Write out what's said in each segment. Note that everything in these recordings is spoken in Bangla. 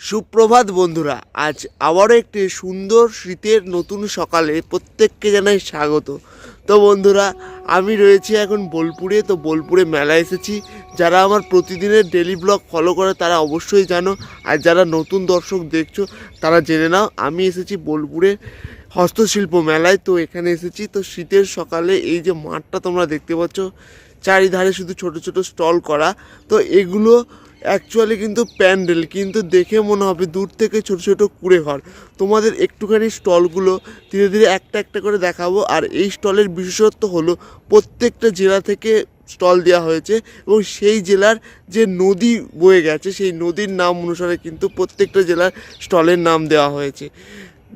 সুপ্রভাত বন্ধুরা, আজ আবারও একটি সুন্দর শীতের নতুন সকালে প্রত্যেককে জানাই স্বাগত। তো বন্ধুরা, আমি রয়েছি এখন বোলপুরে, তো বোলপুরে মেলা এসেছি। যারা আমার প্রতিদিনের ডেলি ব্লগ ফলো করে তারা অবশ্যই জানো। আর যারা নতুন দর্শক দেখছ, তারা জেনে নাও, আমি এসেছি বোলপুরে হস্তশিল্প মেলায়। তো এখানে এসেছি, তো শীতের সকালে এই যে মাঠটা তোমরা দেখতে পাচ্ছ, চারিধারে শুধু ছোট ছোট স্টল করা। তো এগুলো অ্যাকচুয়ালি কিন্তু প্যান্ডেল, কিন্তু দেখে মনে হবে দূর থেকে ছোট ছোট কুড়ে ঘর তোমাদের একটুখানি স্টলগুলো ধীরে ধীরে একটা একটা করে দেখাবো। আর এই স্টলের বিশেষত্ব হলো প্রত্যেকটা জেলা থেকে স্টল দেওয়া হয়েছে এবং সেই জেলার যে নদী বয়ে গেছে, সেই নদীর নাম অনুসারে কিন্তু প্রত্যেকটা জেলার স্টলের নাম দেওয়া হয়েছে।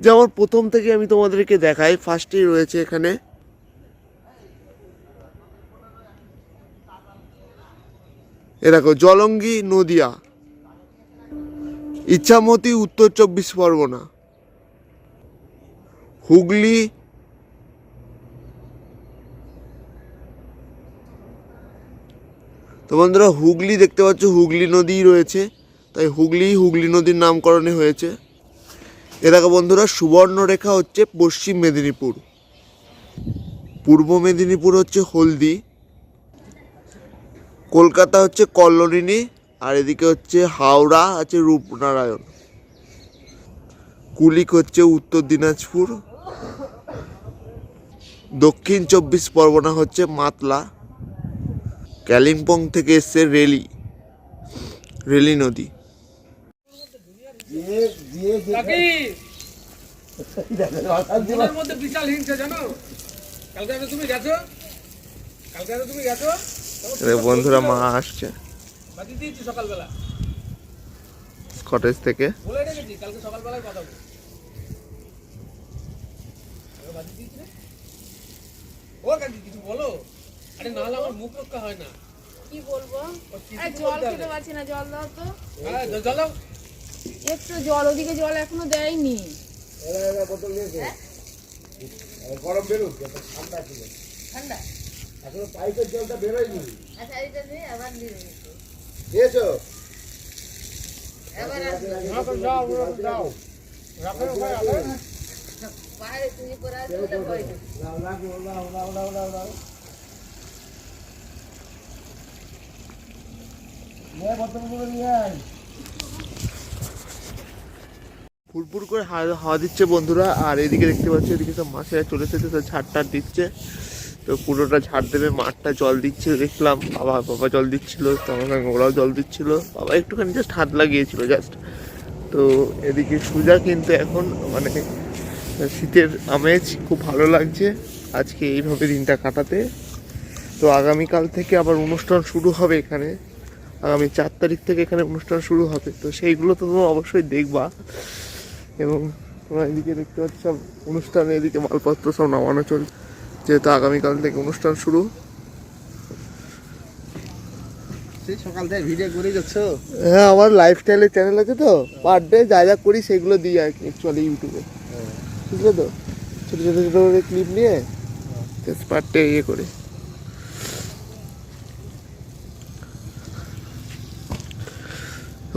যেমন প্রথম থেকে আমি তোমাদেরকে দেখাই ফার্স্টেই রয়েছে এখানে এ দেখো, জলঙ্গি নদিয়া। ইচ্ছামতি উত্তর চব্বিশ পরগনা। হুগলি তো বন্ধুরা, হুগলি দেখতে পাচ্ছ, হুগলি নদী রয়েছে। তাই হুগলি হুগলি নদীর নামকরণে হয়েছে। এ দেখো বন্ধুরা, সুবর্ণরেখা হচ্ছে পশ্চিম মেদিনীপুর। পূর্ব মেদিনীপুর হচ্ছে হলদি। কলকাতা হচ্ছে কল্লোলিনী, আর এদিকে হচ্ছে হাওড়া, আছে রূপনারায়ণ। কুলিক হচ্ছে উত্তর দিনাজপুর। দক্ষিণ চব্বিশ পরগনা হচ্ছে মাতলা। কালিম্পং থেকে এসছে রেলি রেলি নদী। কালকে তুমি গেছো কালকে তুমি গেছো? বন্ধুরা মা আসছে। কটেজ থেকে। হয় কি বলব জল খেতে পারছি না জল দাও তো হ্যাঁ? জল দাও। একটু জল ওদিকে জল এখনও দেয়নি ঠান্ডা? আচ্ছা এটা দিয়ে আবার দিয়ে দিচ্ছি। এবার আসবে। যাও, যাও। রাখো, ওখানে রাখো। বাইরে তুমি করে আসবে বলে ভয় নেই। ফুরফুর করে হাওয়া হাওয়া দিচ্ছে বন্ধুরা আর এদিকে দেখতে পাচ্ছি এদিকে সব মাছেরা চলে এসেছে তো ঝাড় টাড় দিচ্ছে তো পুরোটা ঝাড় দেবে, মাঠটা জল দিচ্ছে দেখলাম বাবা বাবা জল দিচ্ছিল সঙ্গে ওরাও জল দিচ্ছিল। বাবা একটুখানি জাস্ট হাত লাগিয়েছিল জাস্ট তো এদিকে সুজা কিন্তু এখন মানে শীতের আমেজ খুব ভালো লাগছে। আজকে এইভাবে দিনটা কাটাতে। তো আগামীকাল থেকে আবার অনুষ্ঠান শুরু হবে এখানে। আগামী চার তারিখ থেকে এখানে অনুষ্ঠান শুরু হবে। তো সেইগুলো তো তোমরা অবশ্যই দেখবা। এবং তোমরা এদিকে দেখতে পাচ্ছ, অনুষ্ঠানে এদিকে মালপত্র সব নামানো চলছে। যেহেতু আগামীকাল থেকে অনুষ্ঠান শুরু। সকাল থেকে ভিডিও করে যাচ্ছ? হ্যাঁ আমার লাইফস্টাইলের চ্যানেল আছে তো। পার ডে যা যা করি সেগুলো দিই অ্যাকচুয়ালি ইউটিউবে বুঝলে তো? ছোটো ছোটো ছোটো করে ক্লিপ নিয়ে পার ডে ইয়ে করে।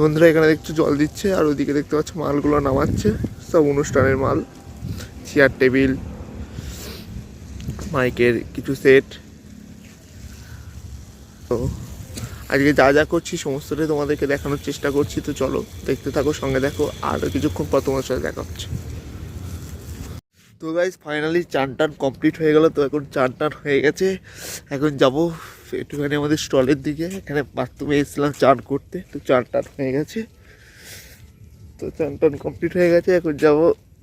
বন্ধুরা এখানে দেখছ জল দিচ্ছে আর ওদিকে দেখতে পাচ্ছ মালগুলো নামাচ্ছে। সব অনুষ্ঠানের মাল চেয়ার টেবিল মাইকের কিছু সেট তো আজকে যা যা করছি, সমস্তটাই তোমাদেরকে দেখানোর চেষ্টা করছি। তো চলো, দেখতে থাকো, সঙ্গে দেখো, আর কিছুক্ষণ পর তোমার সাথে দেখা হচ্ছে। তো গাইজ ফাইনালি চান টান কমপ্লিট হয়ে গেল। তো এখন চান টান হয়ে গেছে। এখন যাব একটুখানি আমাদের স্টলের দিকে। এখানে বাথরুমে এসেছিলাম চান করতে। তো চান টান হয়ে গেছে। তো চান টান কমপ্লিট হয়ে গেছে। এখন যাব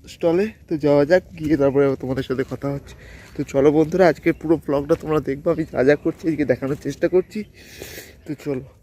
স্টলে। তো যাওয়া যাক, গিয়ে তারপরে তোমাদের সাথে কথা হচ্ছে। তো চলো বন্ধুরা, আজকের পুরো ব্লগটা তোমরা দেখব, আমি যা যা করছি, আজকে দেখানোর চেষ্টা করছি। তো চলো।